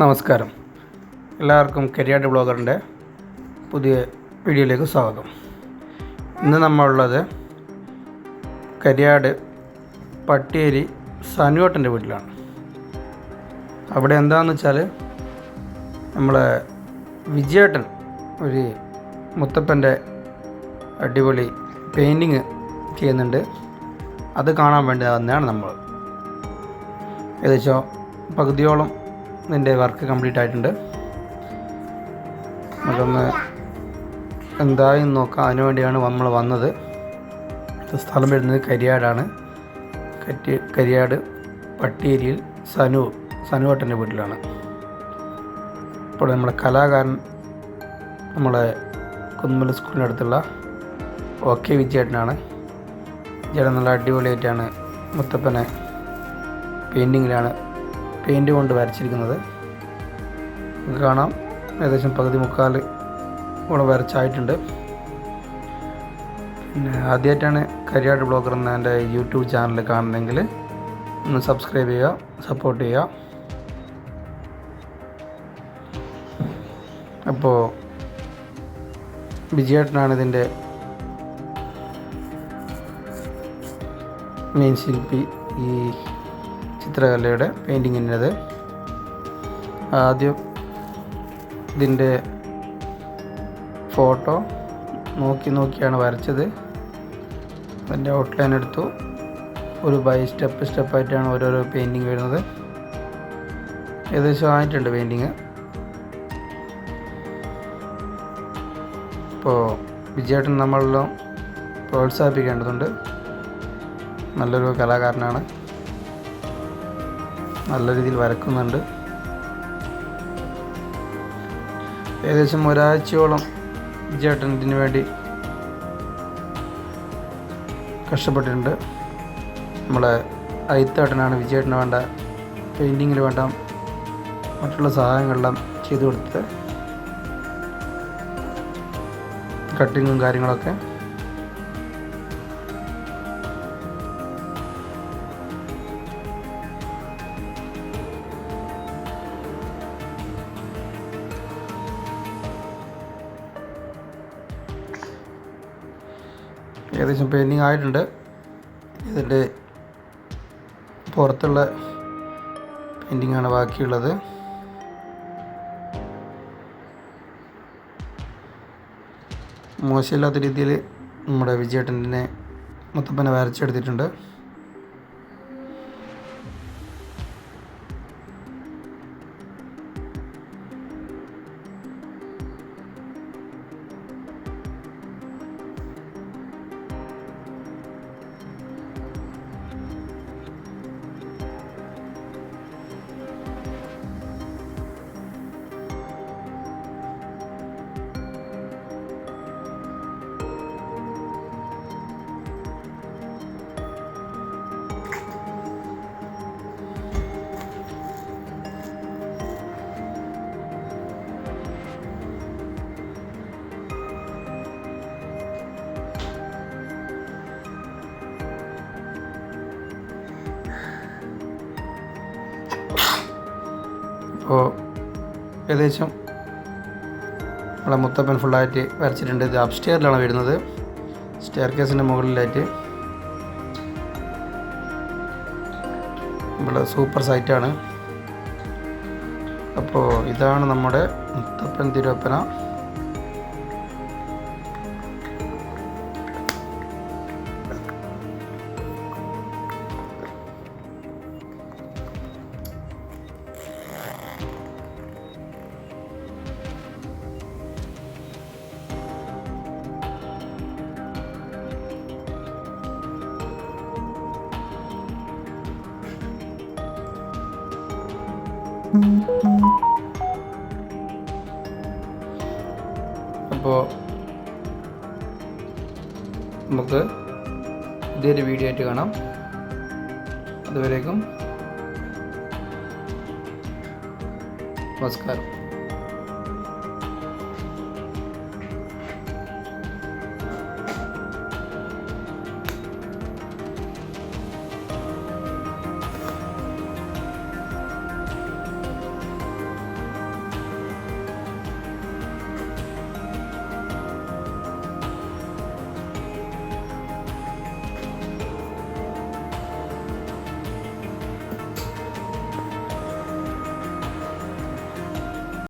നമസ്കാരം. എല്ലാവർക്കും കരിയാട് ബ്ലോഗറിന്റെ പുതിയ വീഡിയോയിലേക്ക് സ്വാഗതം. ഇന്ന് നമ്മളുള്ളത് കരിയാട് പട്ടിയേരി സനുവേട്ടന്റെ വീട്ടിലാണ്. അവിടെ എന്താണെന്ന് വെച്ചാൽ നമ്മളെ വിജയേട്ടൻ ഒരു മുത്തപ്പന്റെ അടിപൊളി പെയിന്റിങ് ചെയ്യുന്നുണ്ട്. അത് കാണാൻ വേണ്ടി തന്നെയാണ് നമ്മൾ. ഏകദേശം പകുതിയോളം ഇതിന്റെ വർക്ക് കംപ്ലീറ്റ് ആയിട്ടുണ്ട്. നമുക്കൊന്ന് എന്തായി നോക്കാം. അതിനു വേണ്ടിയാണ് നമ്മൾ വന്നത്. സ്ഥലം വരുന്നത് കരിയാടാണ്. കറ്റി കരിയാട് പട്ടിയേരിയിൽ സനു സനുവേട്ടന്റെ വീട്ടിലാണ്. ഇപ്പോൾ നമ്മുടെ കലാകാരൻ നമ്മളെ കുന്നുമല സ്കൂളിന്റെ അടുത്തുള്ള ഒ കെ വിജയേട്ടനാണ്. വിജയേട്ടൻ നല്ല അടിപൊളിയായിട്ടാണ് മുത്തപ്പനെ പെയിന്റിങ്ങിലാണ് പെയിന്റ് കൊണ്ട് വരച്ചിരിക്കുന്നത്. കാണാം. ഏകദേശം പകുതി മുക്കാൽ ഓളം വരച്ചായിട്ടുണ്ട്. പിന്നെ ആദ്യമായിട്ടാണ് കരിയാട് ബ്ലോഗർ എന്ന എന്റെ യൂട്യൂബ് ചാനൽ കാണുന്നതെങ്കിൽ ഒന്ന് സബ്സ്ക്രൈബ് ചെയ്യുക സപ്പോർട്ട് ചെയ്യുക. അപ്പോൾ വിജയേട്ടനാണ് ഇതിന്റെ മെയിൻ ശില്പി ഈ ചിത്രകലയുടെ പെയിന്റിങ്ങിന്റെത് ആദ്യം ഇതിന്റെ ഫോട്ടോ നോക്കി നോക്കിയാണ് വരച്ചത്. അതിന്റെ ഔട്ട്ലൈൻ എടുത്തു. ഒരു ബൈ സ്റ്റെപ്പ് സ്റ്റെപ്പായിട്ടാണ് ഓരോരോ പെയിന്റിങ് വരുന്നത്. ഏകദേശം ആയിട്ടുണ്ട് പെയിന്റിങ് ഇപ്പോൾ വിജയേട്ടൻ നമ്മളെല്ലാം പ്രോത്സാഹിപ്പിക്കേണ്ടതുണ്ട്. നല്ലൊരു കലാകാരനാണ്. നല്ല രീതിയിൽ വരക്കുന്നുണ്ട്. ഏകദേശം ഒരാഴ്ചയോളം ചേട്ടൻ ഇതിനു വേണ്ടി കഷ്ടപ്പെട്ടിട്ടുണ്ട്. നമ്മളെ അയിത്തേട്ടനാണ് വിജയേട്ടന് വേണ്ട പെയിന്റിങ്ങിൽ വേണ്ട മറ്റുള്ള സഹായങ്ങളെല്ലാം ചെയ്തു കൊടുത്തത്. കട്ടിങ്ങും കാര്യങ്ങളൊക്കെ ഏകദേശം പെയിന്റിങ് ആയിട്ടുണ്ട്. ഇതിന്റെ പുറത്തുള്ള പെയിന്റിങ് ആണ് ബാക്കിയുള്ളത്. മോശമില്ലാത്ത രീതിയിൽ നമ്മുടെ വിജയേട്ടനെ മുത്തപ്പനെ വരച്ചെടുത്തിട്ടുണ്ട്. അപ്പോൾ ഏകദേശം നമ്മളെ മുത്തപ്പൻ ഫുള്ളായിട്ട് വരച്ചിട്ടുണ്ട്. ഇത് അപ്സ്റ്റെയറിലാണ് വരുന്നത്. സ്റ്റെയർ കേസിന്റെ മുകളിലായിട്ട്. ഇവിടെ സൂപ്പർ സൈറ്റാണ് അപ്പോൾ ഇതാണ് നമ്മുടെ മുത്തപ്പൻ തിരുവപ്പന. അപ്പോൾ നമുക്ക് ഇതൊരു വീഡിയോ ആയിട്ട് കാണാം. അതുവരേക്കും നമസ്കാരം.